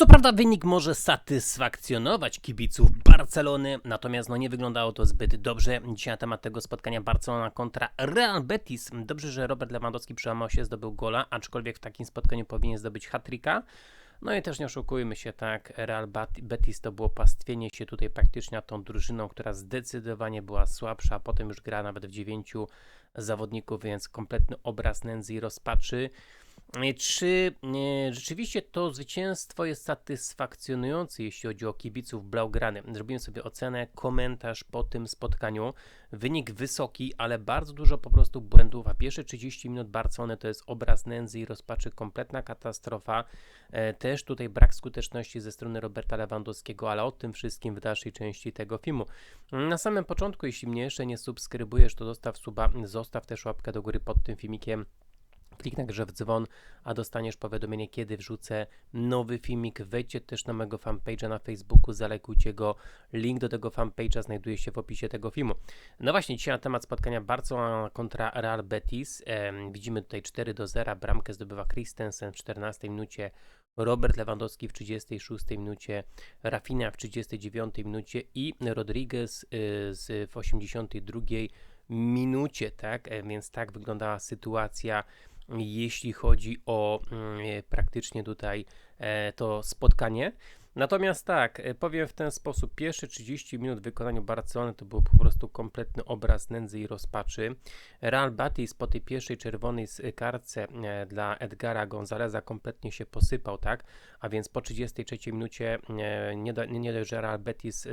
Co prawda wynik może satysfakcjonować kibiców Barcelony, natomiast no nie wyglądało to zbyt dobrze. Dzisiaj na temat tego spotkania Barcelona kontra Real Betis. Dobrze, że Robert Lewandowski przełamał się, zdobył gola, aczkolwiek w takim spotkaniu powinien zdobyć hat-tricka. No i też nie oszukujmy się, tak, Real Betis to było pastwienie się tutaj praktycznie tą drużyną, która zdecydowanie była słabsza, a potem już gra nawet w dziewięciu zawodników, więc kompletny obraz nędzy i rozpaczy. E, Czy e, rzeczywiście to zwycięstwo jest satysfakcjonujące, jeśli chodzi o kibiców Blaugrany? Zrobiłem sobie ocenę, komentarz po tym spotkaniu. Wynik wysoki, ale bardzo dużo po prostu błędów, a pierwsze 30 minut Barcelony to jest obraz nędzy i rozpaczy, kompletna katastrofa. E, Też tutaj brak skuteczności ze strony Roberta Lewandowskiego, ale o tym wszystkim w dalszej części tego filmu. Na samym początku, jeśli mnie jeszcze nie subskrybujesz, to zostaw suba, zostaw też łapkę do góry pod tym filmikiem. Kliknij także w dzwon, a dostaniesz powiadomienie, kiedy wrzucę nowy filmik. Wejdźcie też na mojego fanpage'a na Facebooku, zalajkujcie go. Link do tego fanpage'a znajduje się w opisie tego filmu. No właśnie, dzisiaj na temat spotkania Barcelona kontra Real Betis. Em, widzimy tutaj 4 do 0. Bramkę zdobywa Christensen w 14 minucie. Robert Lewandowski w 36 minucie, Rafinha w 39 minucie i Rodriguez y, w 82 minucie, tak? E, Więc tak wyglądała sytuacja jeśli chodzi o mm, praktycznie tutaj e, to spotkanie. Natomiast tak, e, powiem w ten sposób, pierwsze 30 minut w wykonaniu Barcelony to był po prostu kompletny obraz nędzy i rozpaczy. Real Batis po tej pierwszej czerwonej kartce e, dla Edgara Gonzaleza kompletnie się posypał, tak? A więc po 33 minucie e, nie, do, nie dość, że Real Betis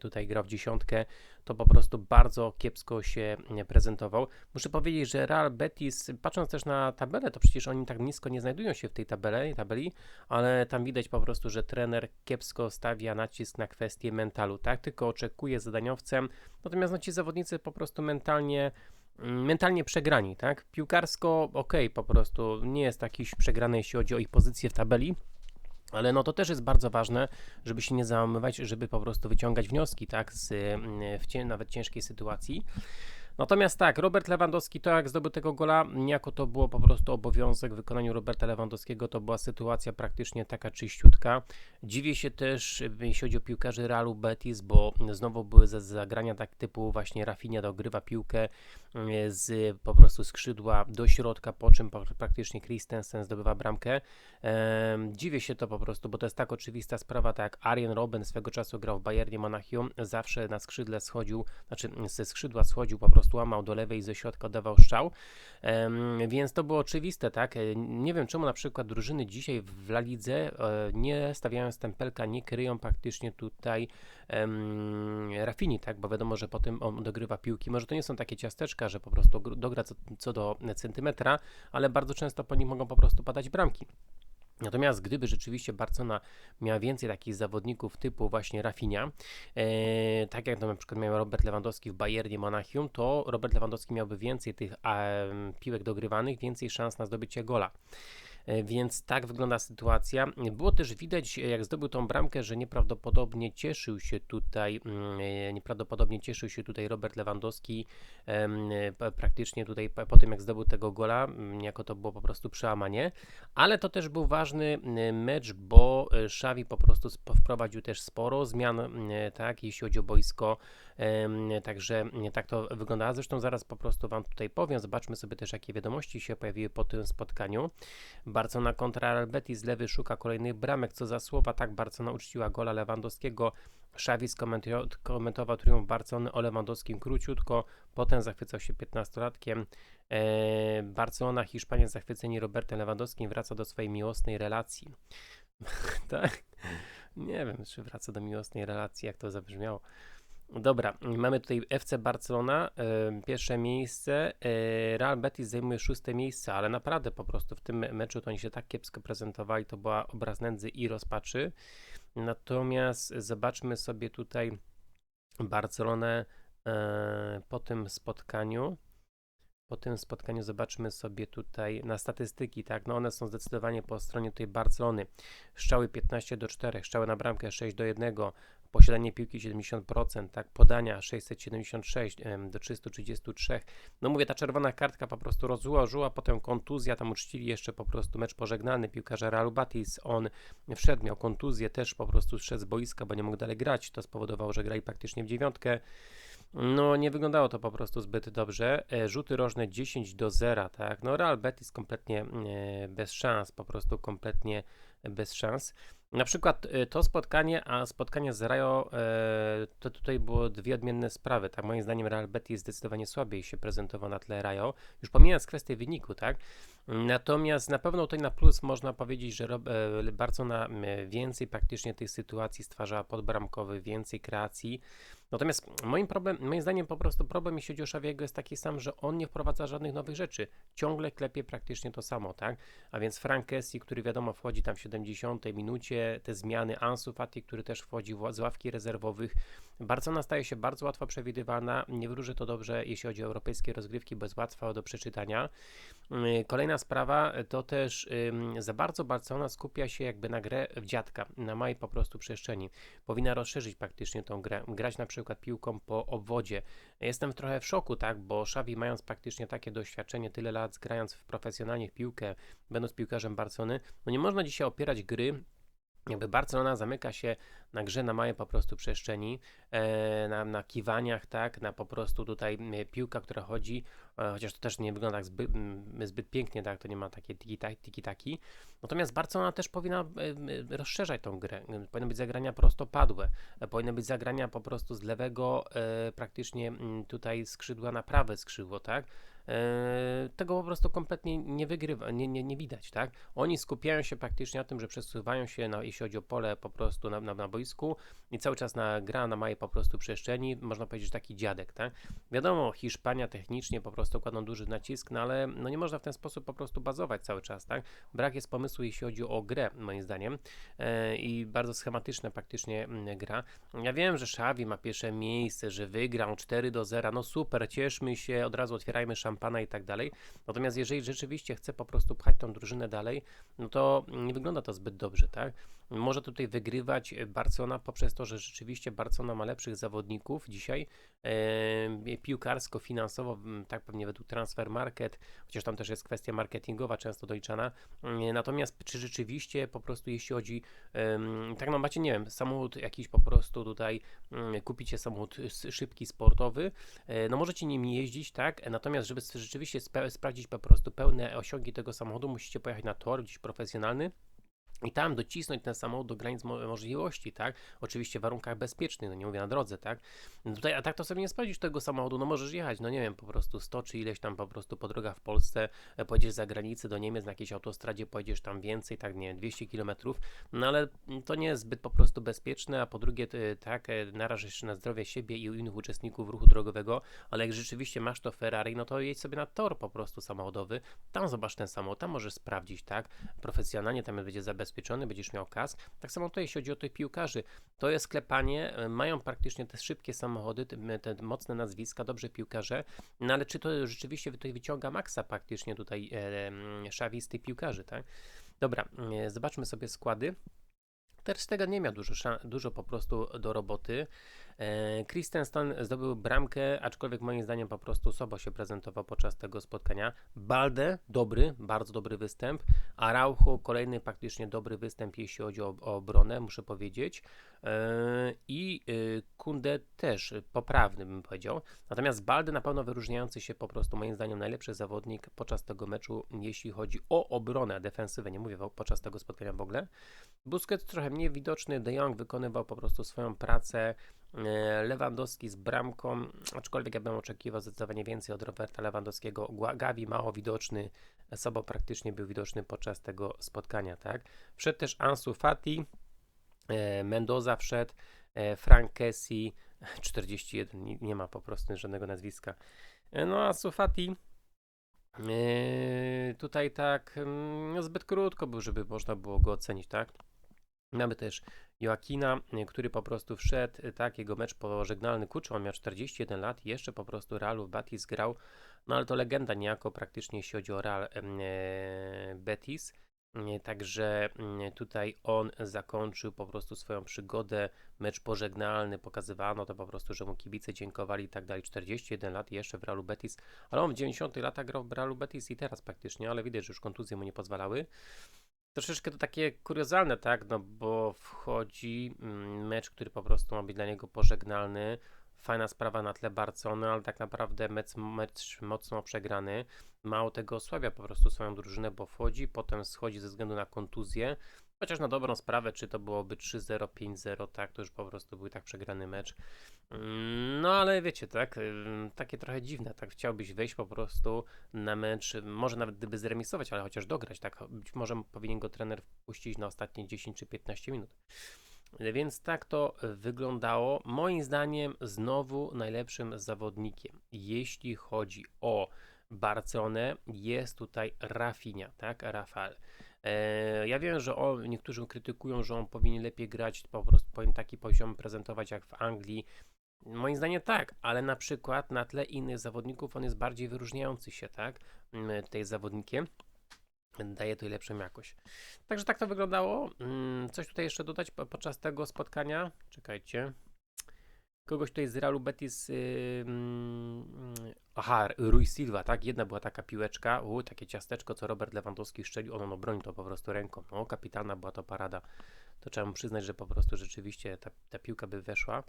tutaj grał w dziesiątkę, to po prostu bardzo kiepsko się prezentował. Muszę powiedzieć, że Real Betis, patrząc też na tabelę, to przecież oni tak nisko nie znajdują się w tej tabele, tabeli, ale tam widać po prostu, że trener kiepsko stawia nacisk na kwestię mentalu, tak? Tylko oczekuje zadaniowcem, natomiast no, ci zawodnicy po prostu mentalnie mm, mentalnie przegrani, tak? Piłkarsko okej, po prostu nie jest jakiś przegrany, jeśli chodzi o ich pozycję w tabeli, ale no to też jest bardzo ważne, żeby się nie załamywać, żeby po prostu wyciągać wnioski, tak, z mm, w nawet ciężkiej sytuacji. Natomiast tak, Robert Lewandowski, to jak zdobył tego gola, niejako to było po prostu obowiązek w wykonaniu Roberta Lewandowskiego, to była sytuacja praktycznie taka czyściutka. Dziwię się też, jeśli chodzi o piłkarzy Realu Betis, bo znowu były za- zagrania tak typu właśnie Rafinha dogrywa piłkę mm, z po prostu skrzydła do środka, po czym praktycznie Christensen zdobywa bramkę. Dziwię się to po prostu, bo to jest tak oczywista sprawa, tak jak Arjen Robben swego czasu grał w Bayernie Monachium, zawsze na skrzydle schodził, znaczy ze skrzydła schodził, po prostu łamał do lewej, ze środka dawał strzał, więc to było oczywiste, tak? E, Nie wiem czemu na przykład drużyny dzisiaj w La Lidze e, nie stawiają stempelka, nie kryją praktycznie tutaj Rafini, tak? Bo wiadomo, że potem on dogrywa piłki. Może to nie są takie ciasteczka, że po prostu gr- dogra co, co do centymetra, ale bardzo często po nich mogą po prostu padać bramki. Natomiast gdyby rzeczywiście Barcelona miała więcej takich zawodników typu właśnie Rafinha, e, tak jak to na przykład miał Robert Lewandowski w Bayernie Monachium, to Robert Lewandowski miałby więcej tych em, piłek dogrywanych, więcej szans na zdobycie gola. E, Więc tak wygląda sytuacja. Było też widać, e, jak zdobył tą bramkę, że nieprawdopodobnie cieszył się tutaj, mm, e, nieprawdopodobnie cieszył się tutaj Robert Lewandowski praktycznie tutaj po tym, jak zdobył tego gola, mm, jako to było po prostu przełamanie. Ale to też był ważny mecz, bo Xavi po prostu wprowadził też sporo zmian, tak, jeśli chodzi o boisko. Także tak to wygląda. Zresztą zaraz po prostu Wam tutaj powiem. Zobaczmy sobie też, jakie wiadomości się pojawiły po tym spotkaniu. Barcelona kontra Real Betis, lewy szuka kolejnych bramek. Co za słowa, tak Barcelona uczciła gola Lewandowskiego. Xavi skomentio- komentował triumf Barcelony o Lewandowskim króciutko, potem zachwycał się 15-latkiem. E, Barcelona, Hiszpania zachwyceni Robertem Lewandowskim wraca do swojej miłosnej relacji. tak? Nie wiem, czy wraca do miłosnej relacji, jak to zabrzmiało. Dobra, mamy tutaj FC Barcelona, e, pierwsze miejsce, e, Real Betis zajmuje szóste miejsce, ale naprawdę po prostu w tym meczu to oni się tak kiepsko prezentowali, to była obraz nędzy i rozpaczy. Natomiast zobaczmy sobie tutaj Barcelonę e, po tym spotkaniu. Po tym spotkaniu zobaczmy sobie tutaj na statystyki, tak, no one są zdecydowanie po stronie tutaj Barcelony. Strzały 15 do 4, strzały na bramkę 6 do 1, posiadanie piłki 70%, tak, podania 676 em, do 333. No mówię, ta czerwona kartka po prostu rozłożyła, potem kontuzja, tam uczcili jeszcze po prostu mecz pożegnany piłkarza Realu Batis, on wszedł, miał kontuzję, też po prostu zszedł z boiska, bo nie mógł dalej grać, to spowodowało, że grali praktycznie w dziewiątkę. No, nie wyglądało to po prostu zbyt dobrze. E, Rzuty rożne 10 do 0, tak. No, Real Betis kompletnie e, bez szans, po prostu kompletnie bez szans. Na przykład e, to spotkanie, a spotkanie z Rajo, e, to tutaj było dwie odmienne sprawy, tak. Moim zdaniem Real Betis zdecydowanie słabiej się prezentował na tle Rajo, już pomijając kwestię wyniku, tak. Natomiast na pewno tutaj na plus można powiedzieć, że e, Barcelona m, więcej praktycznie tych sytuacji stwarzała podbramkowych, więcej kreacji. Natomiast moim, problem, moim zdaniem po prostu problem, jeśli chodzi o Szawiego, jest taki sam, że on nie wprowadza żadnych nowych rzeczy. Ciągle klepie praktycznie to samo, tak? A więc Frank Kessie, który wiadomo wchodzi tam w 70 minucie, te zmiany, Ansu Fati, który też wchodzi z ławki rezerwowych. Barcelona staje się bardzo łatwo przewidywalna. Nie wróży to dobrze, jeśli chodzi o europejskie rozgrywki, jest łatwa do przeczytania. Yy, Kolejna sprawa to też za bardzo Barcelona skupia się jakby na grę w dziadka, na małej po prostu przestrzeni. Powinna rozszerzyć praktycznie tą grę, grać na przykład piłką po obwodzie. Jestem trochę w szoku, tak, bo Xavi mając praktycznie takie doświadczenie, tyle lat grając w profesjonalnie w piłkę, będąc piłkarzem Barcelony, no nie można dzisiaj opierać gry jakby Barcelona zamyka się na grze na małej po prostu przestrzeni, e, na, na kiwaniach, tak, na po prostu tutaj piłka, która chodzi, e, chociaż to też nie wygląda tak zbyt, zbyt pięknie, tak, to nie ma takie tiki-taki. Natomiast Barcelona też powinna e, rozszerzać tą grę, powinny być zagrania prostopadłe, powinny być zagrania po prostu z lewego praktycznie tutaj skrzydła na prawe skrzydło, tak, tego po prostu kompletnie nie wygrywa, nie, nie, nie widać, tak? Oni skupiają się praktycznie na tym, że przesuwają się, na, jeśli chodzi o pole po prostu na, na, na boisku i cały czas na, gra na małej po prostu przestrzeni, można powiedzieć, taki dziadek, tak? Wiadomo, Hiszpania technicznie po prostu kładą duży nacisk, no ale no nie można w ten sposób po prostu bazować cały czas, tak? Brak jest pomysłu, jeśli chodzi o grę, moim zdaniem e, i bardzo schematyczna praktycznie mm, gra. Ja wiem, że Xavi ma pierwsze miejsce, że wygrał 4 do 0, no super, cieszmy się, od razu otwierajmy szampana i tak dalej. Natomiast jeżeli rzeczywiście chce po prostu pchać tą drużynę dalej, no to nie wygląda to zbyt dobrze, tak? Może tutaj wygrywać Barcelona poprzez to, że rzeczywiście Barcelona ma lepszych zawodników dzisiaj, e, piłkarsko, finansowo, tak pewnie według Transfer Market, chociaż tam też jest kwestia marketingowa często doliczana. E, Natomiast czy rzeczywiście po prostu jeśli chodzi, em, tak no macie, nie wiem, samochód jakiś po prostu tutaj, mm, kupicie samochód szybki, sportowy, e, no możecie nim jeździć, tak? E, Natomiast żeby rzeczywiście spe- sprawdzić po prostu pełne osiągi tego samochodu, musicie pojechać na tor gdzieś profesjonalny, i tam docisnąć ten samochód do granic mo- możliwości, tak? Oczywiście w warunkach bezpiecznych, no nie mówię na drodze, tak? No Tutaj, a tak to sobie nie sprawdzisz tego samochodu, no możesz jechać, no nie wiem, po prostu 100 czy ileś tam po prostu po drogach w Polsce, e, pojedziesz za granicę do Niemiec na jakiejś autostradzie, pojedziesz tam więcej, tak nie wiem, 200 km, no ale to nie jest zbyt po prostu bezpieczne, a po drugie, ty, tak, e, narażasz na zdrowie siebie i innych uczestników ruchu drogowego, ale jak rzeczywiście masz to Ferrari, no to jedź sobie na tor po prostu samochodowy, tam zobacz ten samochód, tam możesz sprawdzić, tak, profesjonalnie, tam będzie zabezpieczony, będziesz miał kask. Tak samo to jeśli chodzi o tych piłkarzy. To jest klepanie, e, mają praktycznie te szybkie samochody, te, te mocne nazwiska, dobrze piłkarze, no ale czy to rzeczywiście tutaj wyciąga maksa praktycznie tutaj e, mm, Xavi z tych piłkarzy, tak? Dobra, e, zobaczmy sobie składy. Ter Stegen nie miał dużo, dużo po prostu do roboty. E, Christensen zdobył bramkę, aczkolwiek moim zdaniem po prostu słabo się prezentował podczas tego spotkania. Balde, dobry, bardzo dobry występ. Araujo, kolejny praktycznie dobry występ, jeśli chodzi o, o obronę, muszę powiedzieć. E, I e, Kunde też poprawny, bym powiedział. Natomiast Balde na pewno wyróżniający się po prostu, moim zdaniem, najlepszy zawodnik podczas tego meczu, jeśli chodzi o obronę, defensywę, nie mówię podczas tego spotkania w ogóle. Busquets trochę mniej widoczny, De Jong wykonywał po prostu swoją pracę. E, Lewandowski z bramką, aczkolwiek ja bym oczekiwał zdecydowanie więcej od Roberta Lewandowskiego. Gavi mało widoczny, Sabo praktycznie był widoczny podczas tego spotkania, tak? Wszedł też Ansu Fati, e, Mendoza wszedł, e, Frank Kessie, 41, nie, ma po prostu żadnego nazwiska. No Ansu Fati e, tutaj tak mm, zbyt krótko był, żeby można było go ocenić, tak? Mamy też Joakina, który po prostu wszedł, y, tak, jego mecz pożegnalny kurczę, on miał 41 lat jeszcze po prostu Realu Betis grał, no ale to legenda niejako praktycznie jeśli chodzi o Real e, Betis. Nie, Także mm, tutaj on zakończył po prostu swoją przygodę, mecz pożegnalny, pokazywano to po prostu, że mu kibice dziękowali i tak dalej. 41 lat jeszcze w Realu Betis, ale on w 90 latach grał w Realu Betis i teraz praktycznie, ale widać, że już kontuzje mu nie pozwalały. Troszeczkę to takie kuriozalne, tak, no bo wchodzi mm, mecz, który po prostu ma być dla niego pożegnalny. Fajna sprawa na tle Barcony, ale tak naprawdę mecz, mecz mocno przegrany. Mało tego osłabia po prostu swoją drużynę, bo wchodzi, potem schodzi ze względu na kontuzję. Chociaż na dobrą sprawę, czy to byłoby 3-0, 5-0, tak, to już po prostu był tak przegrany mecz. Mm, No ale wiecie, tak, takie trochę dziwne, tak, chciałbyś wejść po prostu na mecz, może nawet gdyby zremisować, ale chociaż dograć, tak, być może powinien go trener wpuścić na ostatnie 10 czy 15 minut. Więc tak to wyglądało. Moim zdaniem znowu najlepszym zawodnikiem, jeśli chodzi o Barcelonę, jest tutaj Rafinha, tak, Rafael. E, ja wiem, że on, niektórzy krytykują, że on powinien lepiej grać, po prostu powinien taki poziom prezentować jak w Anglii. Moim zdaniem tak, ale na przykład na tle innych zawodników on jest bardziej wyróżniający się, tak, mm, tej zawodnikiem. Daje to lepszą jakość. Także tak to wyglądało. Mm, Coś tutaj jeszcze dodać po- podczas tego spotkania? Czekajcie. Kogoś tutaj z Realu Betis. Yy, aha, Rui Silva, tak? Jedna była taka piłeczka. U, takie ciasteczko, co Robert Lewandowski szczelił. On obronił to po prostu ręką. No, kapitalna była to parada. To trzeba mu przyznać, że po prostu rzeczywiście ta, ta piłka by weszła.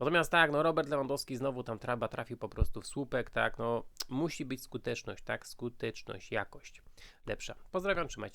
Natomiast tak, no Robert Lewandowski znowu tam traba trafił po prostu w słupek, tak? No musi być skuteczność, tak? Skuteczność, jakość lepsza. Pozdrawiam, trzymajcie.